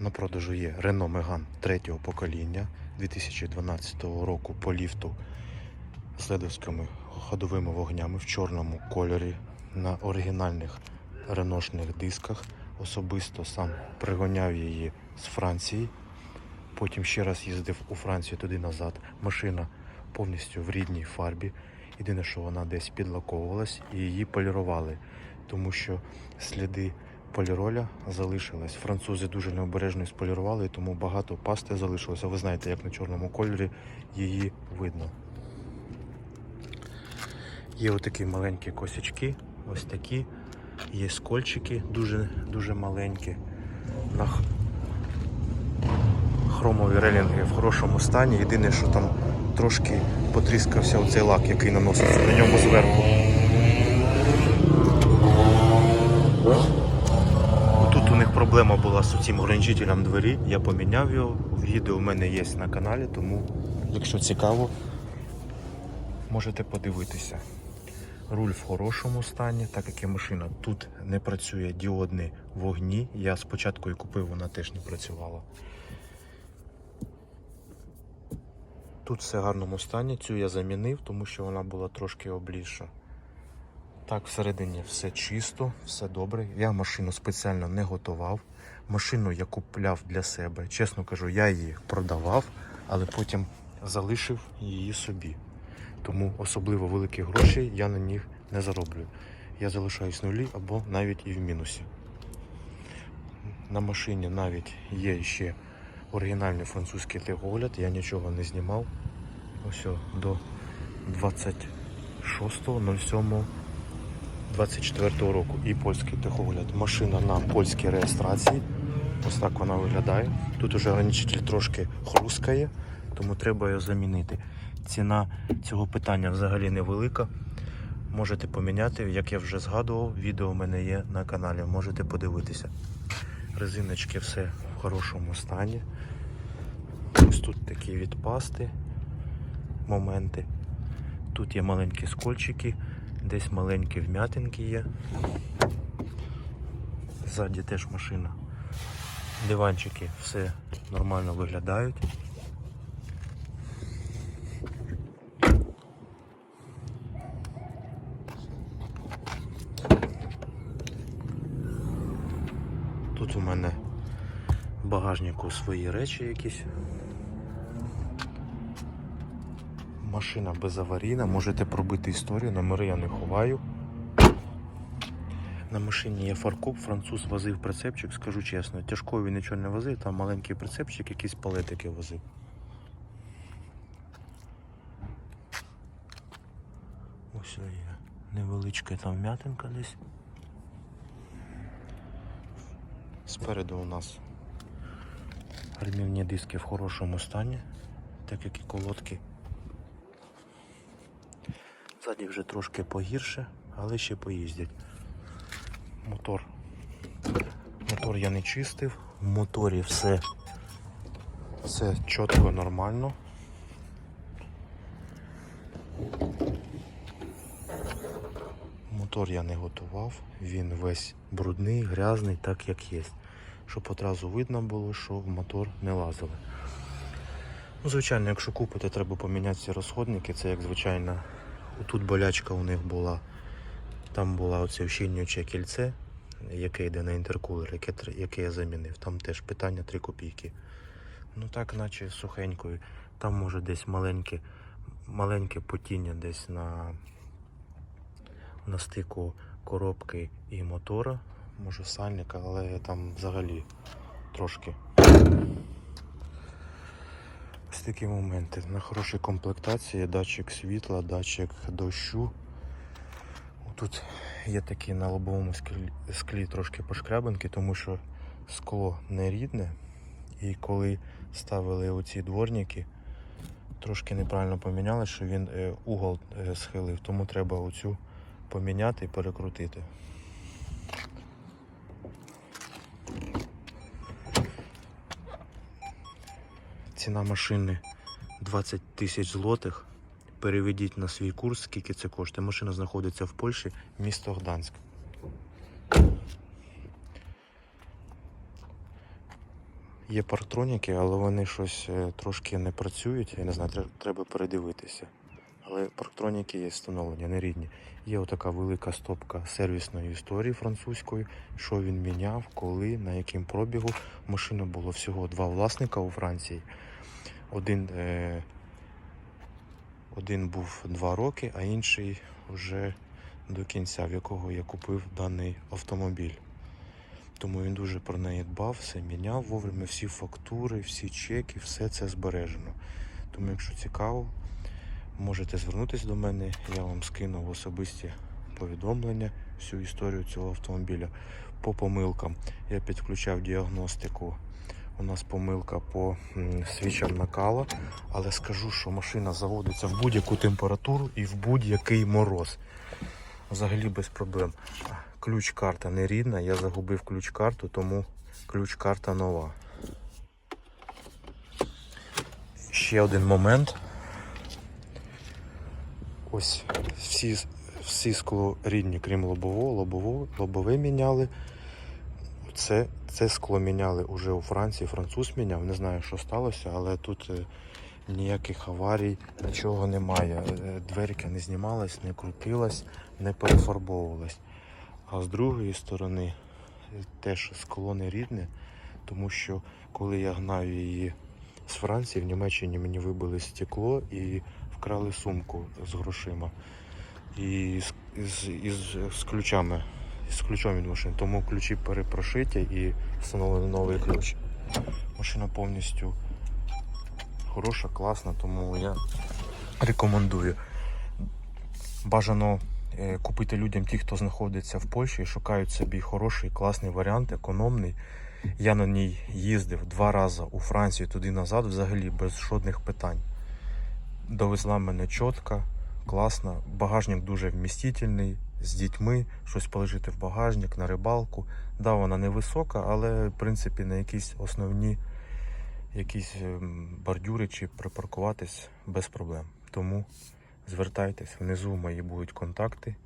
На продажу є Renault Megane третього покоління 2012 року по ліфту з ледовськими ходовими вогнями в чорному кольорі на оригінальних реношних дисках. Особисто сам пригоняв її з Франції. Потім ще раз їздив у Францію туди назад. Машина повністю в рідній фарбі. Єдине, що вона десь підлаковувалась і її полірували, тому що сліди поліроля залишились. Французи дуже необережно сполірували, тому багато пасти залишилося. Ви знаєте, як на чорному кольорі її видно. Є отакі маленькі косячки, ось такі. Є скольчики дуже, дуже маленькі. На хромові релінги в хорошому стані. Єдине, що там трошки потріскався оцей лак, який наноситься на ньому зверху. Тут у них проблема була з цим ограничителем двері. Я поміняв його. Відео в мене є на каналі, тому якщо цікаво, можете подивитися. Руль в хорошому стані, так як і машина тут не працює діодні вогні. Я спочатку і купив, вона теж не працювала. Тут все в гарному стані. Цю я замінив, тому що вона була трошки обліша. Так, всередині все чисто, все добре. Я машину спеціально не готував. Машину я купляв для себе. Чесно кажу, я її продавав, але потім залишив її собі. Тому особливо великі гроші я на них не зароблю. Я залишаюсь в нулі або навіть і в мінусі. На машині навіть є ще оригінальний французький тегогляд, я нічого не знімав. Ось до 26.07. 24 року і польський техогляд. Машина на польській реєстрації. Ось так вона виглядає. Тут уже ограничитель трошки хрускає, тому треба його замінити. Ціна цього питання взагалі невелика. Можете поміняти, як я вже згадував, відео в мене є на каналі, можете подивитися. Резиночки все в хорошому стані. Ось тут такі відпасти моменти. Тут є маленькі скольчики десь маленькі вм'ятинки є. Ззаді теж машина. Диванчики все нормально виглядають. Тут у мене в багажнику свої речі якісь. Машина безаварійна, можете пробити історію, номери я не ховаю. На машині є фаркоп, француз возив прицепчик, скажу чесно. Тяжкою він нічого не возив, там маленький прицепчик, якісь палетики возив. Ось є невеличка там м'ятинка десь. Спереду у нас ремівні диски в хорошому стані, так як і колодки. Ззаді вже трошки погірше, але ще поїздять. Мотор. Мотор я не чистив, в моторі все, все чітко, нормально. Мотор я не готував, він весь брудний, грязний, так як є. Щоб одразу видно було, що в мотор не лазили. Ну, звичайно, якщо купити, треба поміняти ці розходники. Це як звичайно, тут болячка у них була. Там була оце ущільнююче кільце, яке йде на інтеркулер, яке, яке я замінив. Там теж питання 3 копійки. Ну так, наче сухенькою. Там може десь маленьке, маленьке потіння десь на, на стику коробки і мотора, може сальника, але там взагалі трошки. Такі моменти. На хорошій комплектації датчик світла, датчик дощу. Тут є такі на лобовому склі, склі трошки пошкрябинки, тому що скло не рідне. І коли ставили оці дворники, трошки неправильно поміняли, що він е, угол е, схилив, тому треба оцю поміняти і перекрутити. Ціна машини 20 тисяч злотих. Переведіть на свій курс, скільки це коштує. Машина знаходиться в Польщі, місто Гданськ. Є парктроніки, але вони щось е, трошки не працюють. Я не знаю, треба передивитися. Але парктроніки є встановлені, не рідні. Є отака велика стопка сервісної історії французької, що він міняв, коли, на яким пробігу. Машина було всього два власника у Франції. Один, е, один був два роки, а інший вже до кінця, в якого я купив даний автомобіль. Тому він дуже про неї дбав, все міняв вовремя, всі фактури, всі чеки, все це збережено. Тому, якщо цікаво, можете звернутися до мене, я вам скину в особисті повідомлення всю історію цього автомобіля. По помилкам я підключав діагностику. У нас помилка по свічам накала, але скажу, що машина заводиться в будь-яку температуру і в будь-який мороз. Взагалі без проблем. Ключ-карта не рідна, я загубив ключ-карту, тому ключ-карта нова. Ще один момент. Ось всі, всі скло рідні, крім лобового, лобового, лобове міняли. Це, це скло міняли уже у Франції, француз міняв. Не знаю, що сталося, але тут е, ніяких аварій, нічого немає. Е, Дверка не знімалась, не крутилась, не перефарбовувалась. А з другої сторони е, теж скло не рідне, тому що коли я гнав її з Франції, в Німеччині мені вибили стекло і вкрали сумку з грошима. І з, з, із, з ключами, з ключом від машини. Тому ключі перепрошиті і встановлений новий ключ. Машина повністю хороша, класна, тому я рекомендую. Бажано е, купити людям ті, хто знаходиться в Польщі і шукають собі хороший, класний варіант, економний. Я на ній їздив два рази у Францію туди назад, взагалі без жодних питань. Довезла мене чітко, класно. Багажник дуже вмістительний, з дітьми, щось положити в багажник, на рибалку. Да, вона невисока, але в принципі на якісь основні якісь ем, бордюри чи припаркуватись без проблем. Тому звертайтесь, внизу мої будуть контакти.